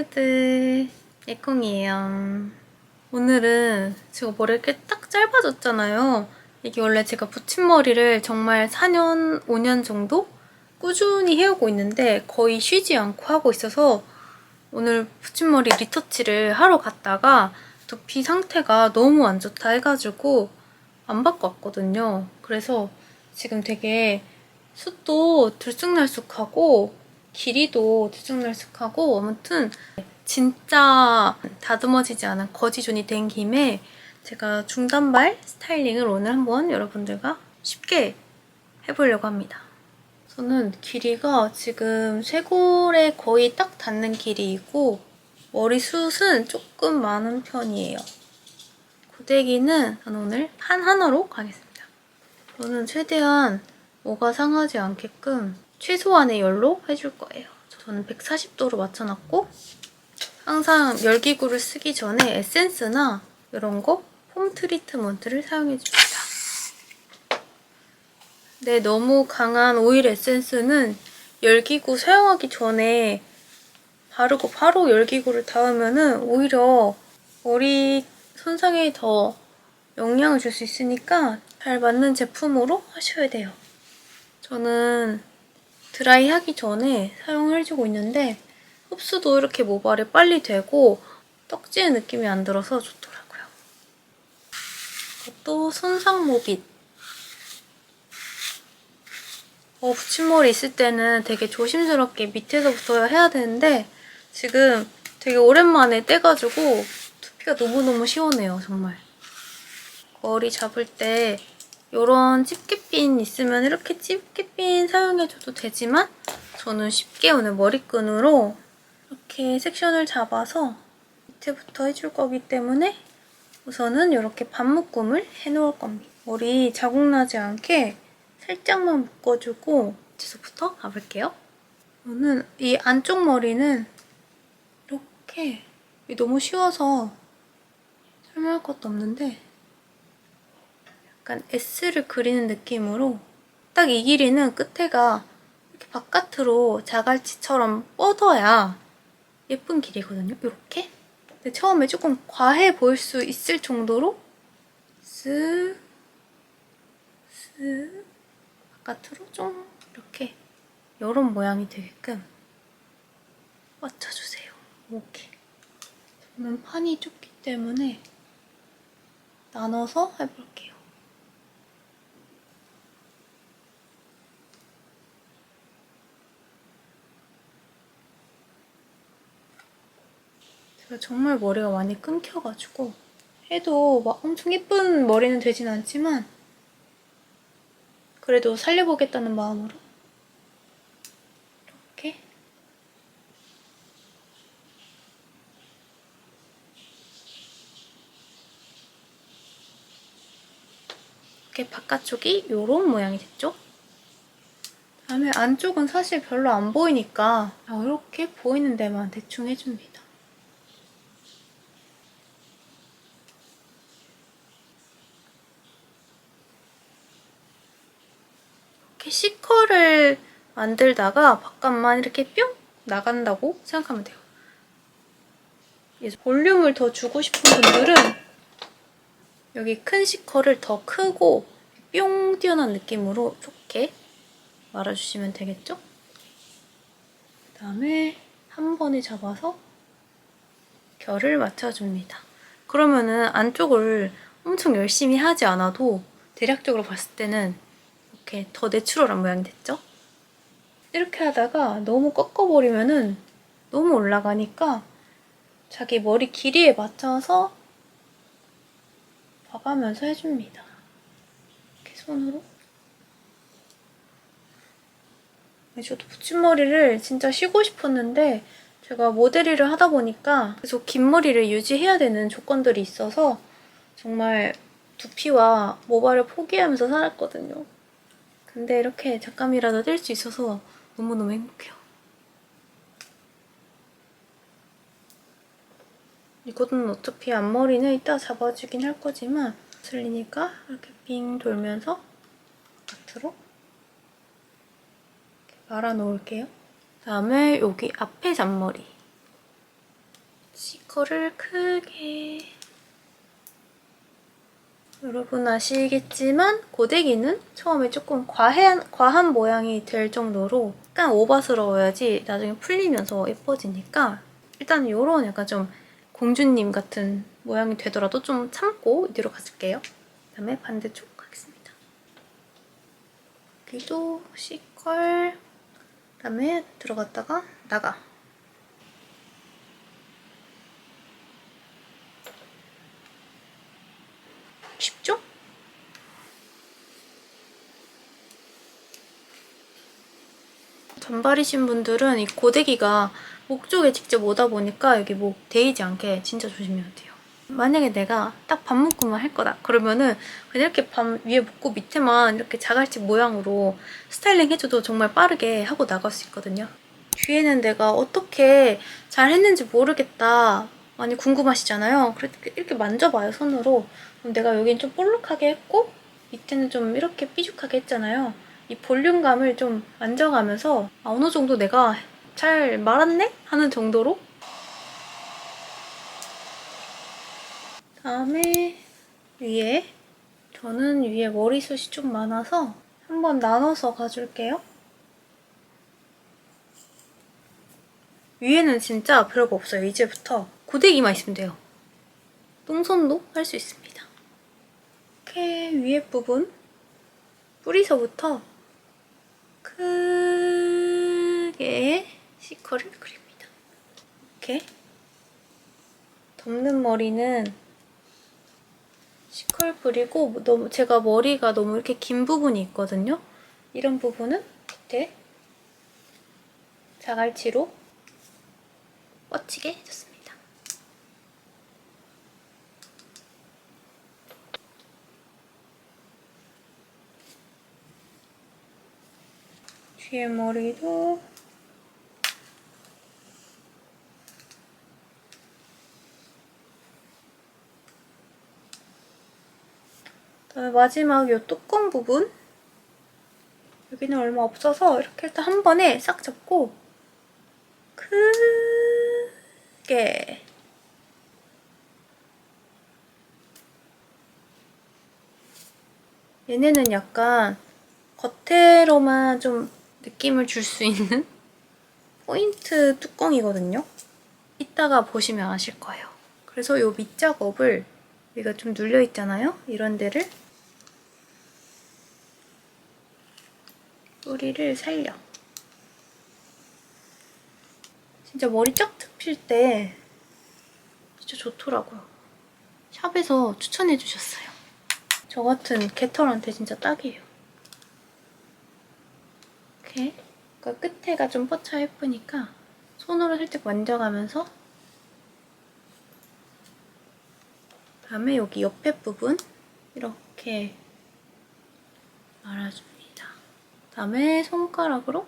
콩주들. 예콩이에요. 오늘은 제가 머리가 이렇게 딱 짧아졌잖아요. 이게 원래 제가 붙임머리를 정말 4년, 5년 정도 꾸준히 해오고 있는데 거의 쉬지 않고 하고 있어서 오늘 붙임머리 리터치를 하러 갔다가 두피 상태가 너무 안 좋다 해가지고 안 받고 왔거든요. 그래서 지금 되게 숱도 들쑥날쑥하고 길이도 들쑥날쑥하고 아무튼 진짜 다듬어지지 않은 거지존이 된 김에 제가 중단발 스타일링을 오늘 한번 여러분들과 쉽게 해보려고 합니다. 저는 길이가 지금 쇄골에 거의 딱 닿는 길이이고 머리숱은 조금 많은 편이에요. 고데기는 오늘 판 하나로 가겠습니다. 저는 최대한 뭐가 상하지 않게끔 최소한의 열로 해줄 거예요. 저는 140도로 맞춰놨고 항상 열기구를 쓰기 전에 에센스나 이런 거 폼 트리트먼트를 사용해줍니다. 네, 너무 강한 오일 에센스는 열기구 사용하기 전에 바르고 바로 열기구를 닿으면은 오히려 머리 손상에 더 영향을 줄 수 있으니까 잘 맞는 제품으로 하셔야 돼요. 저는 드라이 하기 전에 사용을 해주고 있는데 흡수도 이렇게 모발에 빨리 되고 떡지의 느낌이 안 들어서 좋더라고요. 이것도 손상 모빗. 어, 붙임머리 있을 때는 되게 조심스럽게 밑에서부터 해야 되는데 지금 되게 오랜만에 떼가지고 두피가 너무너무 시원해요, 정말. 머리 잡을 때 이런 집게핀 있으면 이렇게 집게핀 사용해줘도 되지만 저는 쉽게 오늘 머리끈으로 이렇게 섹션을 잡아서 밑에부터 해줄 거기 때문에 우선은 이렇게 반묶음을 해놓을 겁니다. 머리 자국 나지 않게 살짝만 묶어주고 뒤에서부터 가볼게요. 저는 이 안쪽 머리는 이렇게 너무 쉬워서 설명할 것도 없는데 약간 S를 그리는 느낌으로 딱 이 길이는 끝에가 이렇게 바깥으로 자갈치처럼 뻗어야 예쁜 길이거든요. 이렇게. 근데 처음에 조금 과해 보일 수 있을 정도로 쓱, 쓱 바깥으로 좀 이렇게 이런 모양이 되게끔 맞춰주세요. 이렇게. 저는 판이 좁기 때문에 나눠서 해볼게요. 제가 정말 머리가 많이 끊겨가지고 해도 막 엄청 예쁜 머리는 되진 않지만 그래도 살려보겠다는 마음으로 이렇게 이렇게 바깥쪽이 이런 모양이 됐죠? 다음에 안쪽은 사실 별로 안 보이니까 이렇게 보이는 데만 대충 해줍니다. 이렇게 C컬을 만들다가 바깥만 이렇게 뿅 나간다고 생각하면 돼요. 볼륨을 더 주고 싶은 분들은 여기 큰 C컬을 더 크고 뿅 튀어나온 느낌으로 이렇게 말아주시면 되겠죠? 그 다음에 한 번에 잡아서 결을 맞춰줍니다. 그러면은 안쪽을 엄청 열심히 하지 않아도 대략적으로 봤을 때는 이렇게 더 내추럴한 모양이 됐죠? 이렇게 하다가 너무 꺾어버리면은 너무 올라가니까 자기 머리 길이에 맞춰서 봐가면서 해줍니다. 이렇게 손으로. 네, 저도 붙임머리를 진짜 쉬고 싶었는데 제가 모델 일을 하다 보니까 계속 긴 머리를 유지해야 되는 조건들이 있어서 정말 두피와 모발을 포기하면서 살았거든요. 근데 이렇게 잠깐이라도 뗄 수 있어서 너무너무 행복해요. 이거는 어차피 앞머리는 이따 잡아주긴 할 거지만 슬리니까 이렇게 빙 돌면서 바깥으로 이렇게 말아 놓을게요. 그다음에 여기 앞에 잔머리 시커를 크게 여러분 아시겠지만 고데기는 처음에 조금 과한, 과한 모양이 될 정도로 약간 오버스러워야지 나중에 풀리면서 예뻐지니까 일단 이런 약간 좀 공주님 같은 모양이 되더라도 좀 참고 이대로 가줄게요. 그 다음에 반대쪽 하겠습니다. 여기도 C컬 그 다음에 들어갔다가 나가 쉽죠? 전발이신 분들은 이 고데기가 목 쪽에 직접 오다 보니까 여기 목 데이지 않게 진짜 조심해야 돼요. 만약에 내가 딱 반 묶음만 할 거다 그러면은 그냥 이렇게 반 위에 묶고 밑에만 이렇게 자갈치 모양으로 스타일링 해줘도 정말 빠르게 하고 나갈 수 있거든요. 뒤에는 내가 어떻게 잘 했는지 모르겠다 많이 궁금하시잖아요. 이렇게 만져봐요 손으로. 그럼 내가 여긴 좀 볼록하게 했고 밑에는 좀 이렇게 삐죽하게 했잖아요. 이 볼륨감을 좀 만져가면서 아, 어느 정도 내가 잘 말았네? 하는 정도로 다음에 위에 저는 위에 머리숱이 좀 많아서 한번 나눠서 가줄게요. 위에는 진짜 별거 없어요. 이제부터 고데기만 있으면 돼요. 똥손도 할 수 있습니다. 이렇게 위에 부분 뿌리서부터 크게 시커를 그립니다. 이렇게 덮는 머리는 시컬 그리고 너무 제가 머리가 너무 이렇게 긴 부분이 있거든요. 이런 부분은 밑에 자갈치로 뻗치게 해줬습니다. 뒤에 머리도 그다음에 마지막 이 뚜껑 부분. 여기는 얼마 없어서 이렇게 일단 한 번에 싹 잡고 크게. 얘네는 약간 겉으로만 좀 느낌을 줄 수 있는 포인트 뚜껑이거든요. 이따가 보시면 아실 거예요. 그래서 이 밑작업을 여기가 좀 눌려 있잖아요. 이런 데를 뿌리를 살려. 진짜 머리 쫙 트필 때 진짜 좋더라고요. 샵에서 추천해 주셨어요. 저 같은 개털한테 진짜 딱이에요. 이렇게 그러니까 끝에가 좀 뻗쳐 예쁘니까 손으로 살짝 만져가면서 다음에 여기 옆에 부분 이렇게 말아줍니다. 다음에 손가락으로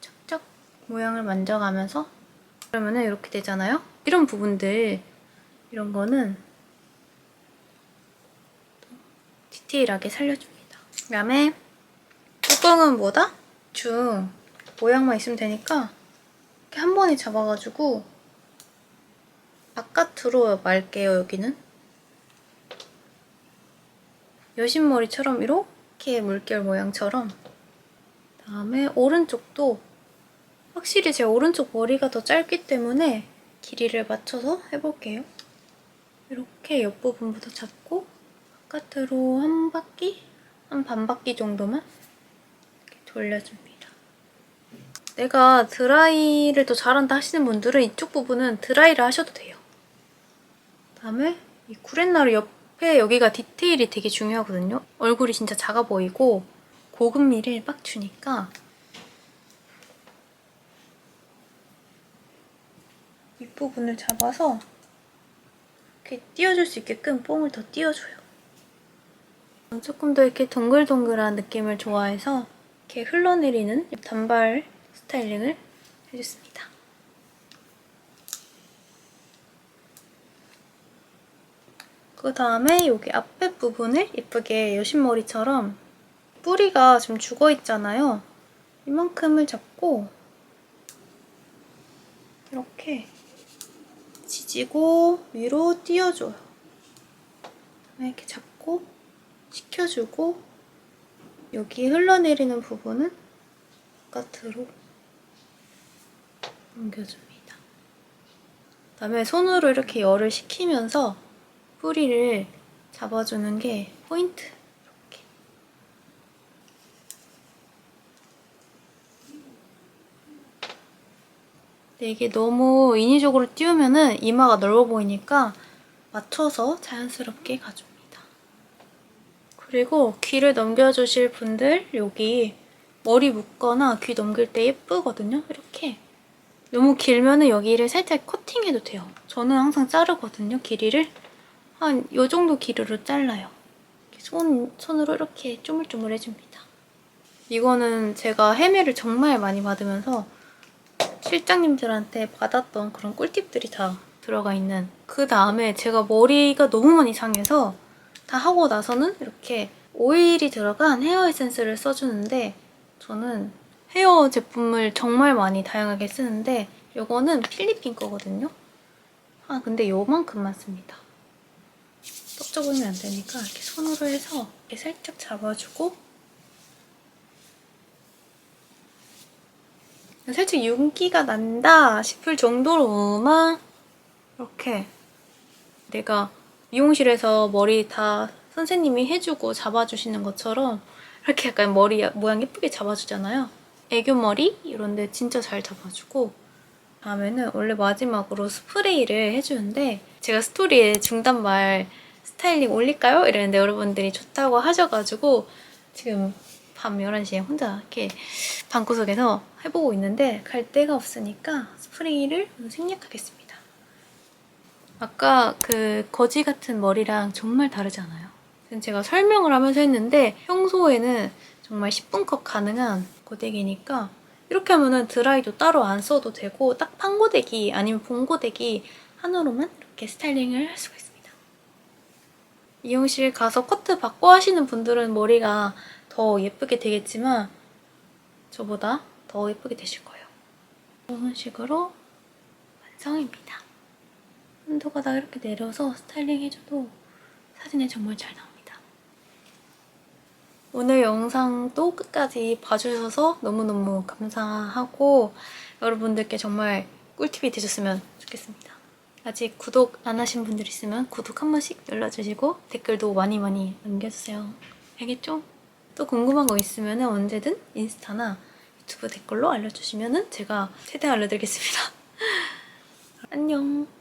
착착 모양을 만져가면서 그러면은 이렇게 되잖아요. 이런 부분들 이런 거는 디테일하게 살려줍니다. 그다음에 뚜껑은 뭐다? 중 모양만 있으면 되니까 이렇게 한 번에 잡아가지고 바깥으로 말게요, 여기는. 여신머리처럼 이렇게 물결 모양처럼 다음에 오른쪽도 확실히 제 오른쪽 머리가 더 짧기 때문에 길이를 맞춰서 해볼게요. 이렇게 옆부분부터 잡고 바깥으로 한 바퀴? 한 반 바퀴 정도만 돌려줍니다. 내가 드라이를 더 잘한다 하시는 분들은 이쪽 부분은 드라이를 하셔도 돼요. 그다음에 이 구렛나루 옆에 여기가 디테일이 되게 중요하거든요. 얼굴이 진짜 작아 보이고 고급미를 빡 주니까 윗부분을 잡아서 이렇게 띄워줄 수 있게끔 뽕을 더 띄워줘요. 조금 더 이렇게 동글동글한 느낌을 좋아해서 이렇게 흘러내리는 단발 스타일링을 해줬습니다. 그 다음에 여기 앞에 부분을 예쁘게 여신머리처럼 뿌리가 좀 죽어 있잖아요. 이만큼을 잡고 이렇게 지지고 위로 띄워줘요. 이렇게 잡고 식혀주고 여기 흘러내리는 부분은 바깥으로 옮겨줍니다. 그 다음에 손으로 이렇게 열을 식히면서 뿌리를 잡아주는 게 포인트. 이렇게. 근데 이게 너무 인위적으로 띄우면은 이마가 넓어 보이니까 맞춰서 자연스럽게 가줍니다. 그리고 귀를 넘겨주실 분들 여기 머리 묶거나 귀 넘길 때 예쁘거든요. 이렇게 너무 길면 은 여기를 살짝 커팅해도 돼요. 저는 항상 자르거든요. 길이를 한 요 정도 길이로 잘라요. 손 손으로 이렇게 쪼물쪼물 해줍니다. 이거는 제가 헤매를 정말 많이 받으면서 실장님들한테 받았던 그런 꿀팁들이 다 들어가 있는 그 다음에 제가 머리가 너무 많이 상해서 다 하고 나서는 이렇게 오일이 들어간 헤어 에센스를 써주는데 저는 헤어 제품을 정말 많이 다양하게 쓰는데 이거는 필리핀 거거든요. 아 근데 요만큼만 씁니다. 떡져 보이면 안 되니까 이렇게 손으로 해서 이렇게 살짝 잡아주고 살짝 윤기가 난다 싶을 정도로만 이렇게 내가 미용실에서 머리 다 선생님이 해주고 잡아주시는 것처럼 이렇게 약간 머리 모양 예쁘게 잡아주잖아요. 애교머리 이런데 진짜 잘 잡아주고 다음에는 원래 마지막으로 스프레이를 해주는데 제가 스토리에 중단말 스타일링 올릴까요? 이랬는데 여러분들이 좋다고 하셔가지고 지금 밤 11시에 혼자 이렇게 방구석에서 해보고 있는데 갈 데가 없으니까 스프레이를 생략하겠습니다. 아까 그 거지 같은 머리랑 정말 다르지 않아요? 제가 설명을 하면서 했는데 평소에는 정말 10분 컷 가능한 고데기니까 이렇게 하면은 드라이도 따로 안 써도 되고 딱 판고데기 아니면 봉고데기 하나로만 이렇게 스타일링을 할 수가 있습니다. 미용실 가서 커트 받고 하시는 분들은 머리가 더 예쁘게 되겠지만 저보다 더 예쁘게 되실 거예요. 이런 식으로 완성입니다. 한두 가닥 이렇게 내려서 스타일링 해줘도 사진에 정말 잘 나옵니다. 오늘 영상도 끝까지 봐주셔서 너무너무 감사하고 여러분들께 정말 꿀팁이 되셨으면 좋겠습니다. 아직 구독 안 하신 분들 있으면 구독 한 번씩 눌러주시고 댓글도 많이 많이 남겨주세요. 알겠죠? 또 궁금한 거 있으면 언제든 인스타나 유튜브 댓글로 알려주시면 제가 최대한 알려드리겠습니다. 안녕.